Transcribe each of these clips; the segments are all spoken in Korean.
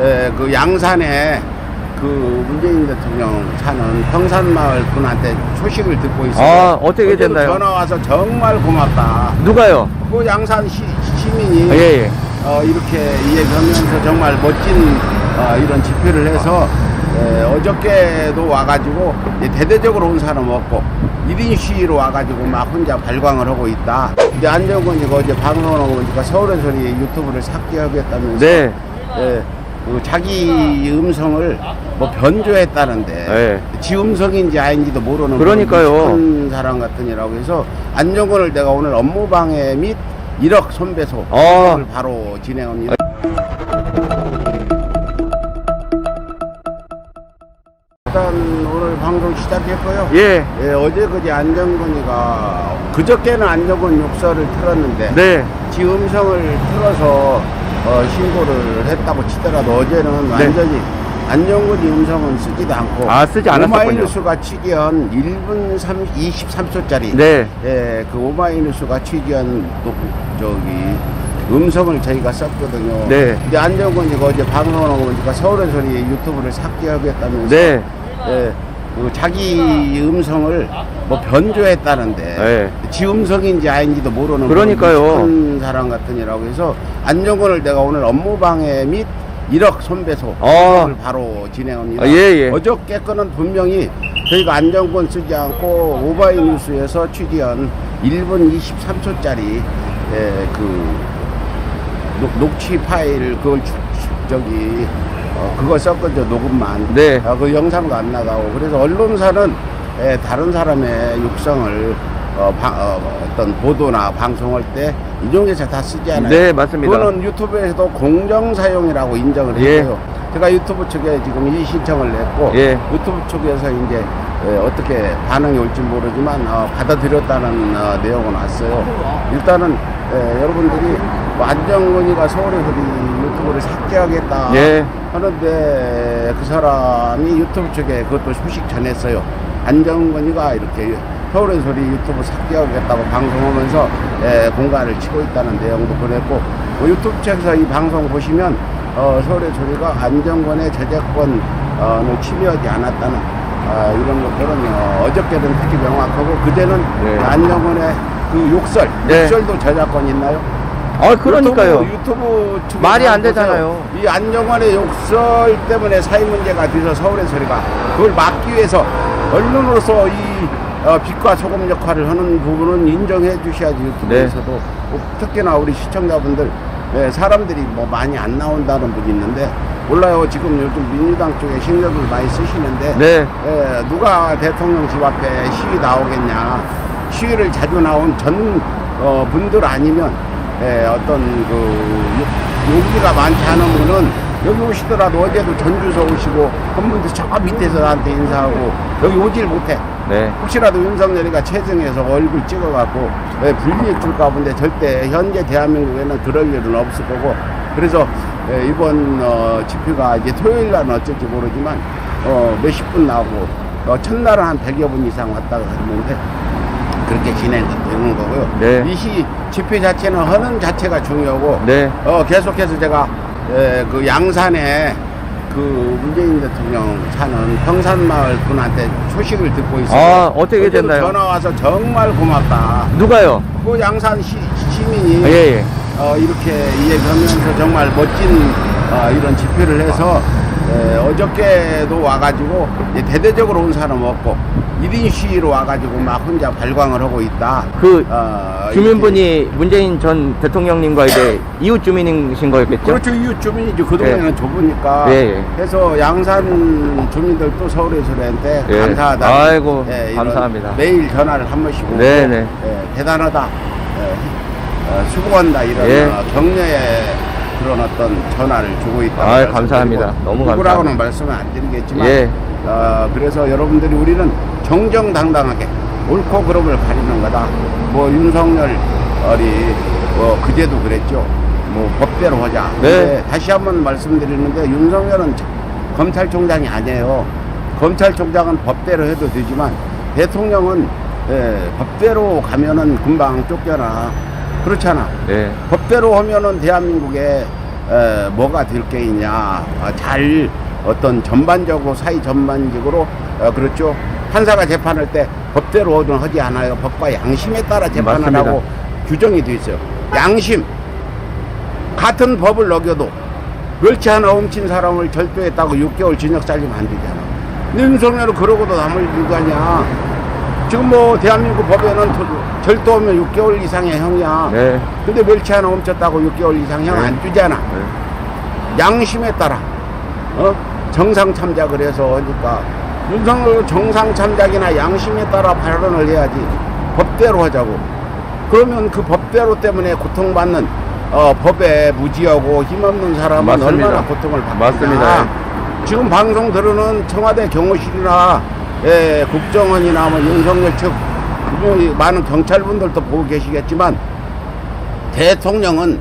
에, 그 양산에 그 문재인 대통령 사는 평산마을 분한테 소식을 듣고 있어요. 아, 어떻게 어제도 됐나요? 전화 와서 정말 고맙다. 누가요? 그 양산 시, 시민이 아, 예, 예. 어, 이렇게 이야기하면서 정말 멋진 어, 이런 집회를 해서 에, 어저께도 와가지고 이제 대대적으로 온 사람 없고 1인 시위로 와가지고 막 혼자 발광을 하고 있다. 이제 안정권이가 어제 방송하고 보니까 서울에서 이 유튜브를 삭제하겠다면서 네. 예, 그 자기 음성을 뭐 변조했다는데 네. 지 음성인지 아닌지도 모르는 그러니까요. 한 사람 같으니라고 해서 안정권을 내가 오늘 업무 방해 및 1억 손배소 아. 을 바로 진행합니다. 일단 오늘 방송 시작했고요. 예. 예, 어제 그제 안정권이가 그저께는 안정권 욕설을 틀었는데 네. 지 음성을 틀어서 어, 신고를 했다고 치더라도 어제는 네. 완전히 안정권이 음성은 쓰지도 않고 아, 쓰지 않았었군요. 오마이뉴스가 취재한 1분 3, 23초짜리 네. 예, 그 오마이뉴스가 취재한 녹, 저기 음성을 저희가 썼거든요. 네. 근데 안정권이가 어제 방송하고 보니까 서울에서 이 유튜브를 삭제하겠다면서 네. 예, 그 자기 음성을 뭐 변조했다는데 네. 지 음성인지 아닌지도 모르는 그러니까요. 한 사람 같으니라고 해서 안정권을 내가 오늘 업무방해 및 1억 손배소 아. 을 바로 진행합니다. 아, 예, 예. 어저께 거는 분명히 저희가 안정권 쓰지 않고 오바이 뉴스에서 취재한 1분 23초짜리 예, 그 녹, 녹취 파일 그걸 주- 주- 저기 어, 그거 썼거든요 녹음만 네. 아, 그 영상도 안 나가고 그래서 언론사는 예, 다른 사람의 육성을 어, 바- 어, 어떤 보도나 방송할 때 인용해서 다 쓰지 않아요. 네, 맞습니다. 그거는 유튜브에서도 공정 사용이라고 인정을 예. 했어요. 제가 유튜브 측에 지금 이 신청을 냈고 예. 유튜브 측에서 이제 예, 어떻게 반응이 올지 모르지만 어, 받아들였다는 어, 내용은 왔어요. 일단은 예, 여러분들이 뭐 안정권이가 서울에서 이 유튜브를 삭제하겠다 예. 하는데 그 사람이 유튜브 측에 그것도 소식 전했어요. 안정권이가 이렇게 서울의 소리 유튜브 삭제하겠다고 방송하면서 예, 공간을 치고 있다는 내용도 보냈고 뭐 유튜브 측에서 이 방송 보시면 어, 서울의 소리가 안정권의 저작권을 침해하지 않았다는 아, 이런 것들은 어, 어저께는 특히 명확하고 그제는 네. 안정권의 그 욕설, 네. 욕설도 저작권 있나요? 아, 그러니까요. 유튜브, 유튜브 말이 안. 되잖아요. 이 안정환의 욕설 때문에 사회 문제가 돼서 서울의 소리가 그걸 막기 위해서 언론으로서 이 어, 빛과 소금 역할을 하는 부분은 인정해 주셔야지 유튜브에서도 네. 뭐 특히나 우리 시청자분들 네, 사람들이 뭐 많이 안 나온다는 분이 있는데 몰라요 지금 요즘 민주당 쪽에 신경을 많이 쓰시는데 네. 예, 누가 대통령 집 앞에 시위 나오겠냐. 시위를 자주 나온 전 어, 분들 아니면 예, 어떤 그 요- 용기가 많지 않은 분은 여기 오시더라도 어제도 전주서 오시고 한 분도 저 밑에서 나한테 인사하고 여기 오질 못해. 네. 혹시라도 윤석열이가 체증해서 얼굴 찍어갖고 예, 불리해 줄까 본데 절대 현재 대한민국에는 그럴 일은 없을 거고 그래서 예, 이번 어, 집회가 이제 토요일 날은 어쩔지 모르지만 어, 몇십 분 나오고 어, 첫날은 한 100여 분 이상 왔다가 했는데 그렇게 진행되는 거고요. 네. 이시 집회 자체는 하는 자체가 중요하고 네. 어, 계속해서 제가 에, 그 양산에 그 문재인 대통령 사는 평산마을 분한테 소식을 듣고 있어요. 아, 어떻게 어제도 됐나요? 전화 와서 정말 고맙다. 누가요? 그 양산 시, 시민이 아, 예, 예. 어, 이렇게 이야기하면서 정말 멋진 어, 이런 집회를 해서 에, 어저께도 와가지고 대대적으로 온 사람 없고 1인 시위로 와가지고 막 혼자 발광을 하고 있다. 그 어, 주민분이 문재인 전 대통령님과 이제 이웃 주민이신 거였겠죠? 그렇죠. 이웃 주민이죠. 그 동네는 예. 좁으니까. 예, 예. 그래서 양산 주민들도 서울에 서울한테 예. 감사하다. 아이고, 이런 감사합니다. 매일 전화를 한 번씩 오고. 네, 네. 예, 대단하다. 예, 어, 수고한다. 이런 예. 어, 격려의 그런 어떤 전화를 주고 있다. 아유, 감사합니다. 너무 누구라고는 감사합니다. 말씀을 안 드리겠지만. 예. 어, 그래서 여러분들이 우리는 정정당당하게 옳고 그름을 가리는 거다. 뭐 윤석열이 뭐 그제도 그랬죠. 뭐 법대로 하자. 네. 다시 한번 말씀드리는데 윤석열은 자- 검찰총장이 아니에요. 검찰총장은 법대로 해도 되지만 대통령은 예, 법대로 가면은 금방 쫓겨나. 그렇잖아. 네. 법대로 하면은 대한민국에 에, 뭐가 될 게 있냐 아, 잘 어떤 전반적으로 사회 전반적으로 어, 그렇죠 판사가 재판할 때 법대로 는 하지 않아요 법과 양심에 따라 재판을 맞습니다. 하고 규정이 돼 있어요 양심 같은 법을 어겨도 멸치 하나 훔친 사람을 절도했다고 6개월 징역 잘리면 안 되잖아. 윤석열은 그러고도 남을 일가냐. 지금 뭐 대한민국 법에는 도- 절도하면 6개월 이상의 형이야. 네. 근데 멸치 하나 훔쳤다고 6개월 이상 형 안 주잖아. 네. 양심에 따라 어? 정상 참작을 해서 하니까 윤석열 정상 참작이나 양심에 따라 발언을 해야지 법대로 하자고 그러면 그 법대로 때문에 고통받는 어, 법에 무지하고 힘없는 사람은 맞습니다. 얼마나 고통을 받느냐 맞습니다. 지금 방송 들으는 청와대 경호실이나 예, 국정원이나 뭐 윤석열 측 뭐, 이 많은 경찰분들도 보고 계시겠지만 대통령은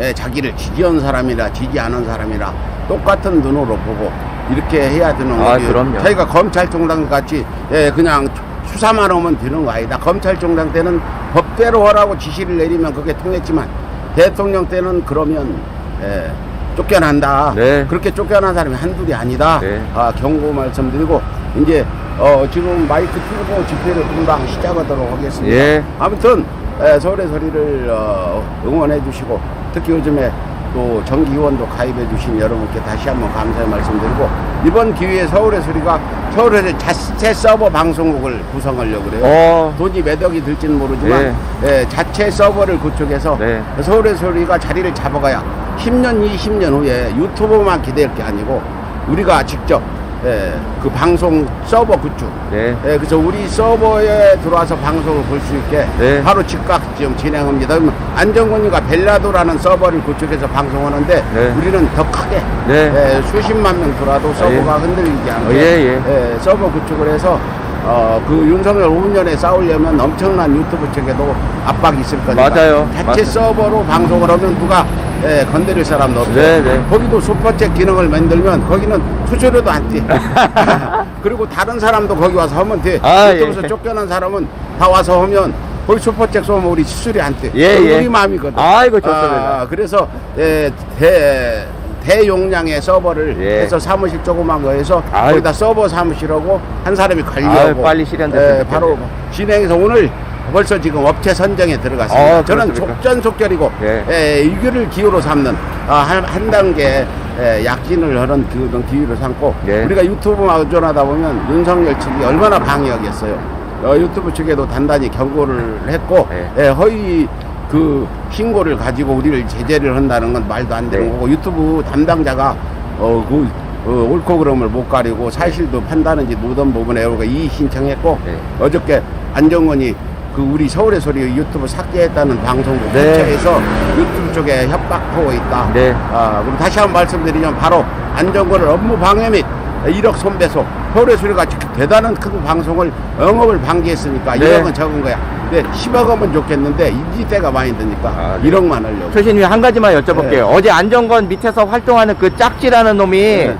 예, 자기를 지지한 사람이라 지지 않은 사람이라 똑같은 눈으로 보고 이렇게 해야 되는 아, 거지. 그럼요. 자기가 검찰총장 같이 예, 그냥 수사만 하면 되는 거 아니다. 검찰총장 때는 법대로 하라고 지시를 내리면 그게 통했지만 대통령 때는 그러면 예, 쫓겨난다. 네. 그렇게 쫓겨난 사람이 한둘이 아니다. 네. 아, 경고 말씀드리고 이제 어, 지금 마이크 틀고 집회를 금방 시작하도록 하겠습니다. 예. 아무튼 에, 서울의 소리를 어, 응원해 주시고 특히 요즘에 또 정기위원도 가입해 주신 여러분께 다시 한번 감사의 말씀드리고 이번 기회에 서울의 소리가 서울에서 자체 서버 방송국을 구성하려고 그래요. 어. 돈이 몇 억이 들지는 모르지만 예, 자체 서버를 구축해서 네. 서울의 소리가 자리를 잡아가야 10년, 20년 후에 유튜브만 기대할 게 아니고 우리가 직접 예, 그 방송 서버 구축 네. 예, 그래서 우리 서버에 들어와서 방송을 볼 수 있게 네. 바로 즉각 지금 진행합니다. 안정권이가 벨라도라는 서버를 구축해서 방송하는데 네. 우리는 더 크게 네. 예, 수십만 명 들어와도 서버가 흔들리지 않게 어, 예, 예. 서버 구축을 해서 어, 그 윤석열 5년에 싸우려면 엄청난 유튜브 측에도 압박이 있을 거니까 맞아요. 자체 맞습니다. 서버로 방송을 하면 누가 예, 건드릴 사람도 없고 네, 네. 거기도 슈퍼챗 기능을 만들면 거기는 수수료도 안 떼. 그리고 다른 사람도 거기 와서 하면 돼. 아, 유튜브에서 예. 쫓겨난 사람은 다 와서 하면 거기 슈퍼챗 쏘면 우리 수수료 안 떼. 예, 예. 우리 마음이거든. 아이고, 좋습니다. 아, 그래서 예, 대 대용량의 서버를 예. 해서 사무실 조그만 거에서 아유. 거기다 서버 사무실하고 한 사람이 관리하고 아유, 빨리 실현됐으면 예, 바로 좋겠네요. 진행해서 오늘 벌써 지금 업체 선정에 들어갔습니다. 아, 저는 그렇습니까? 속전속결이고 예. 예, 이거를 기호로 삼는 아, 한, 한 단계 예, 약진을 하는 그런 기회로 삼고 예. 우리가 유튜브만 의존하다 보면 윤석열 측이 얼마나 방해하겠어요. 어, 유튜브 측에도 단단히 경고를 했고 예. 예, 허위 그 신고를 가지고 우리를 제재를 한다는 건 말도 안 되는 네. 거고 유튜브 담당자가 어, 그 어, 옳고 그름을 못 가리고 사실도 판단한지 모든 부분에 우리가 이의 신청했고 네. 어저께 안정원이 그 우리 서울의 소리 유튜브 삭제했다는 방송국 네. 부처에서 유튜브 쪽에 협박하고 있다. 네. 아, 그럼 다시 한 번 말씀드리면 바로 안정권을 업무 방해 및 1억 손배소 서울의 소리가 대단한 큰 방송을 영업을 방기했으니까 네. 1억은 적은 거야. 근데 10억 하면 좋겠는데 인지 때가 많이 드니까 아, 네. 1억만 하려고. 교수님 한 가지만 여쭤볼게요. 네. 어제 안정권 밑에서 활동하는 그 짝지라는 놈이 네.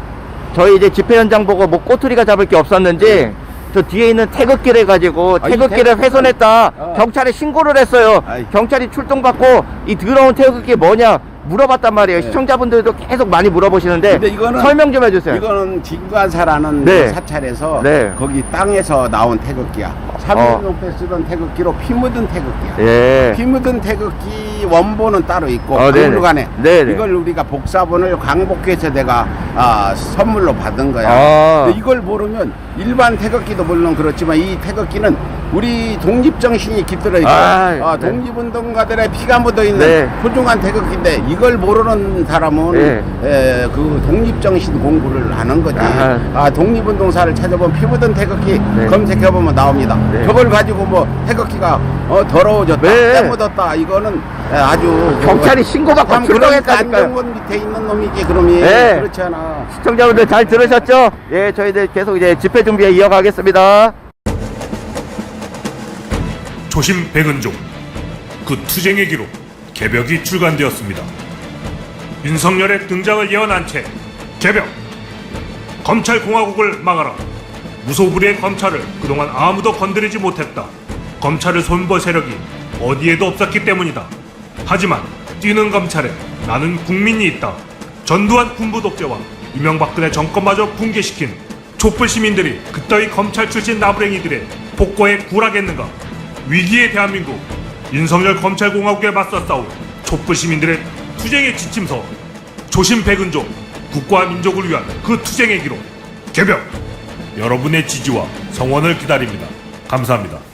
저희 이제 집회 현장 보고 뭐 꼬투리가 잡을 게 없었는지 저 뒤에 있는 태극기를 가지고 아, 이 태극기를 태극기- 훼손했다 어. 경찰에 신고를 했어요. 아이. 경찰이 출동받고 이 더러운 태극기 뭐냐 물어봤단 말이에요. 네. 시청자분들도 계속 많이 물어보시는데 근데 이거는 설명 좀 해주세요. 이거는 진관사라는 네. 사찰에서 네. 거기 땅에서 나온 태극기야. 3.16때 쓰던 태극기로 피 묻은 태극기야. 예. 피 묻은 태극기 원본은 따로 있고 어. 그간에 네네. 이걸 우리가 복사본을 광복회에서 내가 아, 선물로 받은 거야. 아. 이걸 모르면 일반 태극기도 물론 그렇지만 이 태극기는 우리 독립 정신이 깃들어 있고 아, 아, 네. 독립운동가들의 피가 묻어 있는 네. 소중한 태극기인데 이걸 모르는 사람은 네. 에, 그 독립 정신 공부를 하는 거지. 아. 아, 독립운동사를 찾아보면 피 묻은 태극기 네. 검색해 보면 나옵니다. 네. 저걸 가지고 뭐 태극기가 어, 더러워졌다, 네. 때 묻었다 이거는 에, 아주 경찰이 신고받고 참 출동했다니까요. 안정권 밑에 있는 놈이지 그럼이 네. 그렇지 않아. 시청자분들 잘 들으셨죠? 예, 저희들 계속 이제 집회 준비에 이어가겠습니다. 조심 백은종 그 투쟁의 기록 개벽이 출간되었습니다. 윤석열의 등장을 예언한 채 개벽 검찰 공화국을 막아라 무소불위의 검찰을 그동안 아무도 건드리지 못했다. 검찰을 손볼 세력이 어디에도 없었기 때문이다. 하지만 뛰는 검찰에 나는 국민이 있다. 전두환 군부 독재와 이명박근혜 정권마저 붕괴시킨 촛불 시민들이 그따위 검찰 출신 나부랭이들의 복고에 굴하겠는가? 위기의 대한민국 윤석열 검찰공화국에 맞서 싸울 촛불 시민들의 투쟁의 지침서 조심 백은종 국가와 민족을 위한 그 투쟁의 기록 개벽 여러분의 지지와 성원을 기다립니다. 감사합니다.